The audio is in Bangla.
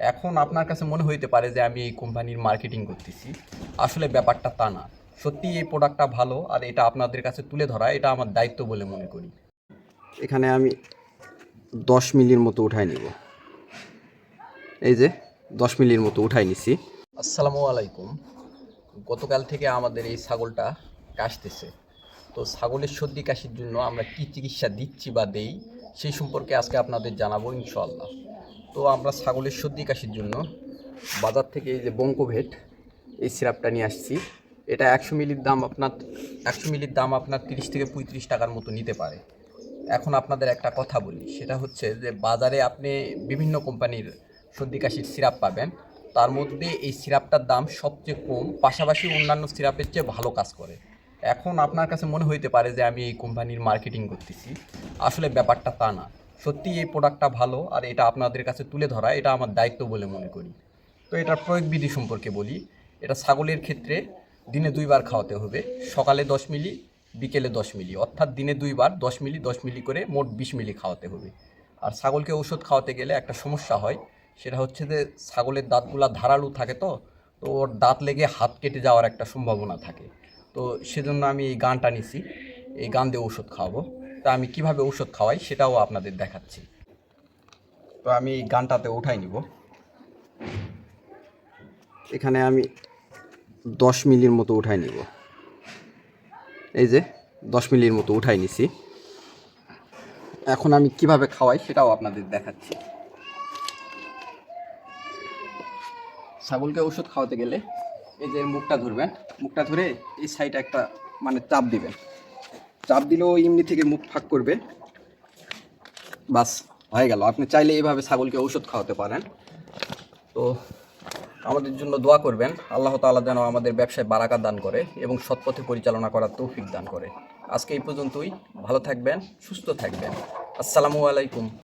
এখন আপনার কাছে মনে হইতে পারে যে আমি এই কোম্পানির মার্কেটিং করতেছি। আসলে ব্যাপারটা তা না। সত্যি এই প্রোডাক্টটা ভালো আর এটা আপনাদের কাছে তুলে ধরা এটা আমার দায়িত্ব বলে মনে করি। এখানে আমি দশ মিলির মতো উঠাই নিব। এই যে দশ মিলির মতো উঠাই নিছি। আসসালামু আলাইকুম। গতকাল থেকে আমাদের এই ছাগলটা কাশতেছে। তো ছাগলের সর্দি কাশির জন্য আমরা কি চিকিৎসা দিচ্ছি বা দেই সেই সম্পর্কে আজকে আপনাদের জানাব ইনশাল্লাহ তো আমরা ছাগলের সর্দি কাশির জন্য বাজার থেকে এই যে বঙ্কভেট এই সিরাপটা নিয়ে আসছি। এটা একশো মিলির দাম আপনার, একশো মিলির দাম আপনার তিরিশ থেকে পঁয়ত্রিশ টাকার মতো নিতে পারে। এখন আপনাদের একটা কথা বলি, সেটা হচ্ছে যে বাজারে আপনি বিভিন্ন কোম্পানির সর্দি কাশির সিরাপ পাবেন। তার মধ্যে এই সিরাপটার দাম সবচেয়ে কম, পাশাপাশি অন্যান্য সিরাপের চেয়ে ভালো কাজ করে। এখন আপনার কাছে মনে হইতে পারে যে আমি এই কোম্পানির মার্কেটিং করতেছি। আসলে ব্যাপারটা তা না। সত্যি এই প্রোডাক্টটা ভালো আর এটা আপনাদের কাছে তুলে ধরা, এটা আমার দায়িত্ব বলে মনে করি। তো এটার প্রয়োগ বিধি সম্পর্কে বলি, এটা ছাগলের ক্ষেত্রে দিনে দুইবার খাওয়াতে হবে, সকালে দশ মিলি, বিকেলে দশ মিলি। অর্থাৎ দিনে দুইবার দশ মিলি দশ মিলি করে মোট বিশ মিলি খাওয়াতে হবে। আর ছাগলকে ওষুধ খাওয়াতে গেলে একটা সমস্যা হয়, সেটা হচ্ছে যে ছাগলের দাঁতগুলা ধারালু থাকে তো তো ওর দাঁত লেগে হাত কেটে যাওয়ার একটা সম্ভাবনা থাকে। তো সেজন্য আমি এই গানটা নিছি, এই গান দিয়ে ওষুধ খাওয়াবো। তা আমি কীভাবে ওষুধ খাওয়াই সেটাও আপনাদের দেখাচ্ছি। তো আমি গানটাতে উঠাই নিব। এখানে আমি দশ মিলির মতো উঠাই নিব। এই যে, দশ মিলির মতো উঠাই নিছি। এখন আমি কীভাবে খাওয়াই সেটাও আপনাদের দেখাচ্ছি। ছাগলকে ওষুধ খাওয়াতে গেলে এই যে মুখটা ধরবেন, মুখটা ধরে এই সাইডে একটা মানে চাপ দিবেন। চাপ দিলেও এমনি থেকে মুখ ফাঁক করবে। বাস, হয়ে গেল। আপনি চাইলে এইভাবে ছাগলকে ওষুধ খাওয়াতে পারেন। তো আমাদের জন্য দোয়া করবেন। আল্লাহ তালা যেন আমাদের ব্যবসায় বারাকা দান করে এবং সৎপথে পরিচালনা করার তৌফিক দান করে। আজকে এই পর্যন্তই। ভালো থাকবেন, সুস্থ থাকবেন। আসসালামু আলাইকুম।